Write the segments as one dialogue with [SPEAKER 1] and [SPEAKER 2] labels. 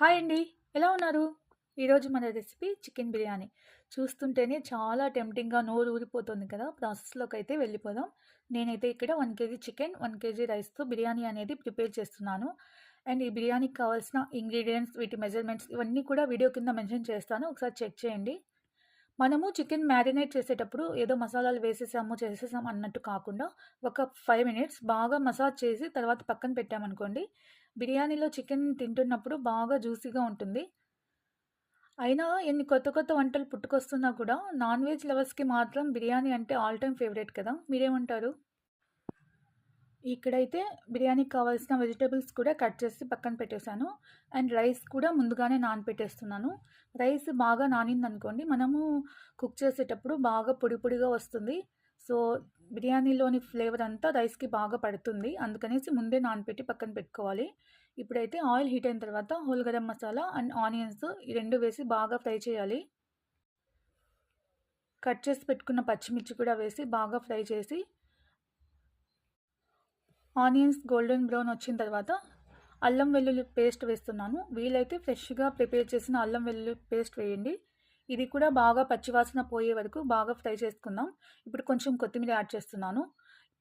[SPEAKER 1] Hi అండి. ఎలా ఉన్నారు? ఈరోజు మన రెసిపీ చికెన్ బిర్యానీ. చూస్తుంటేనే చాలా టెంప్టింగ్గా నోరు ఊరిపోతుంది కదా. ప్రాసెస్లోకి అయితే వెళ్ళిపోదాం. నేనైతే ఇక్కడ one kg chicken one kg రైస్తో బిర్యానీ అనేది ప్రిపేర్ చేస్తున్నాను. అండ్ ఈ బిర్యానీకి కావాల్సిన ఇంగ్రీడియంట్స్ వీటి మెజర్మెంట్స్ ఇవన్నీ కూడా వీడియో కింద మెన్షన్ చేస్తాను. ఒకసారి చెక్ చేయండి. మనము చికెన్ మ్యారినేట్ చేసేటప్పుడు ఏదో మసాలాలు వేసేసాము చేసేసాము అన్నట్టు కాకుండా ఒక ఫైవ్ మినిట్స్ బాగా మసాజ్ చేసి తర్వాత పక్కన పెట్టామనుకోండి బిర్యానీలో చికెన్ తింటున్నప్పుడు బాగా జ్యూసీగా ఉంటుంది. అయినా ఎన్ని కొత్త కొత్త వంటలు పుట్టుకొస్తున్నా కూడా నాన్ వెజ్ లవర్స్కి మాత్రం బిర్యానీ అంటే ఆల్ టైమ్ ఫేవరెట్ కదా. మీరేమంటారు? ఇక్కడైతే బిర్యానీకి కావాల్సిన వెజిటేబుల్స్ కూడా కట్ చేసి పక్కన పెట్టేశాను. అండ్ రైస్ కూడా ముందుగానే నానపెట్టేస్తున్నాను. రైస్ బాగా నానిందనుకోండి మనము కుక్ చేసేటప్పుడు బాగా పొడి పొడిగా వస్తుంది. సో బిర్యానీలోని ఫ్లేవర్ అంతా రైస్కి బాగా పడుతుంది. అందుకనేసి ముందే నానపెట్టి పక్కన పెట్టుకోవాలి. ఇప్పుడైతే ఆయిల్ హీట్ అయిన తర్వాత whole garam masala and onions ఈ రెండు వేసి బాగా ఫ్రై చేయాలి. కట్ చేసి పెట్టుకున్న పచ్చిమిర్చి కూడా వేసి బాగా ఫ్రై చేసి ఆనియన్స్ గోల్డెన్ బ్రౌన్ వచ్చిన తర్వాత అల్లం వెల్లుల్లి పేస్ట్ వేస్తున్నాను. వీలైతే ఫ్రెష్గా ప్రిపేర్ చేసిన అల్లం వెల్లుల్లి పేస్ట్ వేయండి. ఇది కూడా బాగా పచ్చివాసన పోయే వరకు బాగా ఫ్రై చేసుకుందాం. ఇప్పుడు కొంచెం కొత్తిమీర యాడ్ చేస్తున్నాను.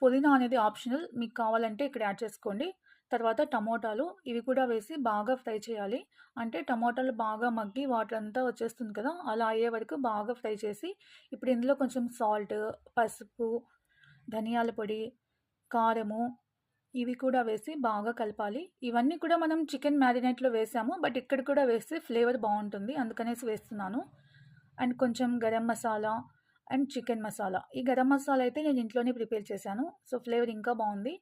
[SPEAKER 1] పుదీనా అనేది ఆప్షనల్. మీకు కావాలంటే ఇక్కడ యాడ్ చేసుకోండి. తర్వాత టమోటాలు ఇవి కూడా వేసి బాగా ఫ్రై చేయాలి. అంటే టమోటాలు బాగా మగ్గి వాటర్ అంతా వచ్చేస్తుంది కదా అలా అయ్యే వరకు బాగా ఫ్రై చేసి ఇప్పుడు ఇందులో కొంచెం సాల్ట్ పసుపు ధనియాల పొడి కారము ఇవి కూడా వేసి బాగా కలపాలి. ఇవన్నీ కూడా మనం చికెన్ మ్యారినేట్లో వేసాము. బట్ ఇక్కడ కూడా వేస్తే ఫ్లేవర్ బాగుంటుంది. అందుకనేసి వేస్తున్నాను. అండ్ కొంచెం గరం మసాలా అండ్ చికెన్ మసాలా. ఈ గరం మసాలా అయితే నేను ఇంట్లోనే ప్రిపేర్ చేశాను. సో ఫ్లేవర్ ఇంకా బాగుంది.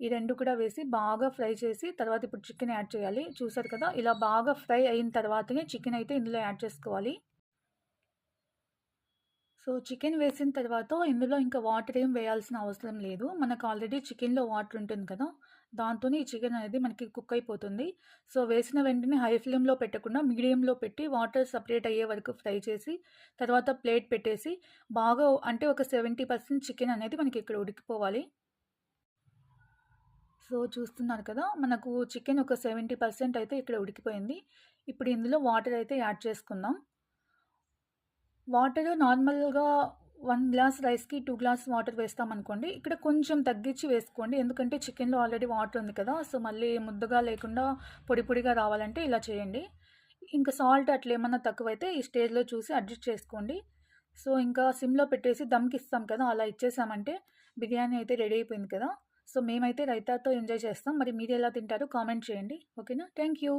[SPEAKER 1] ఈ రెండు కూడా వేసి బాగా ఫ్రై చేసి తర్వాత ఇప్పుడు చికెన్ యాడ్ చేయాలి. చూసారు కదా ఇలా బాగా ఫ్రై అయిన తర్వాతనే చికెన్ అయితే ఇందులో యాడ్ చేసుకోవాలి. సో చికెన్ వేసిన తర్వాత ఇందులో ఇంకా వాటర్ ఏం వేయాల్సిన అవసరం లేదు. మనకు ఆల్రెడీ చికెన్లో వాటర్ ఉంటుంది కదా దాంతోనే ఈ చికెన్ అనేది మనకి కుక్ అయిపోతుంది. సో వేసిన వెంటనే హై ఫ్లేమ్లో పెట్టకుండా మీడియంలో పెట్టి వాటర్ సపరేట్ అయ్యే వరకు ఫ్రై చేసి తర్వాత ప్లేట్ పెట్టేసి బాగా అంటే ఒక సెవెంటీ పర్సెంట్ చికెన్ అనేది మనకి ఇక్కడ ఉడికిపోవాలి. సో చూస్తున్నారు కదా మనకు చికెన్ ఒక సెవెంటీ పర్సెంట్ అయితే ఇక్కడ ఉడికిపోయింది. ఇప్పుడు ఇందులో వాటర్ అయితే యాడ్ చేసుకుందాం. వాటర్ నార్మల్గా వన్ గ్లాస్ రైస్కి టూ గ్లాస్ వాటర్ వేస్తామనుకోండి ఇక్కడ కొంచెం తగ్గించి వేసుకోండి. ఎందుకంటే చికెన్లో ఆల్రెడీ వాటర్ ఉంది కదా సో మళ్ళీ ముద్దగా లేకుండా పొడి పొడిగా రావాలంటే ఇలా చేయండి. ఇంకా సాల్ట్ అట్లా ఏమన్నా తక్కువైతే ఈ స్టేజ్లో చూసి అడ్జస్ట్ చేసుకోండి. సో ఇంకా సిమ్లో పెట్టేసి దమ్కి ఇస్తాం కదా అలా ఇచ్చేసామంటే బిర్యానీ అయితే రెడీ అయిపోయింది కదా. సో మేమైతే రైతాతో ఎంజాయ్ చేస్తాం. మరి మీరు ఎలా తింటారో కామెంట్ చేయండి. ఓకేనా? Thank you.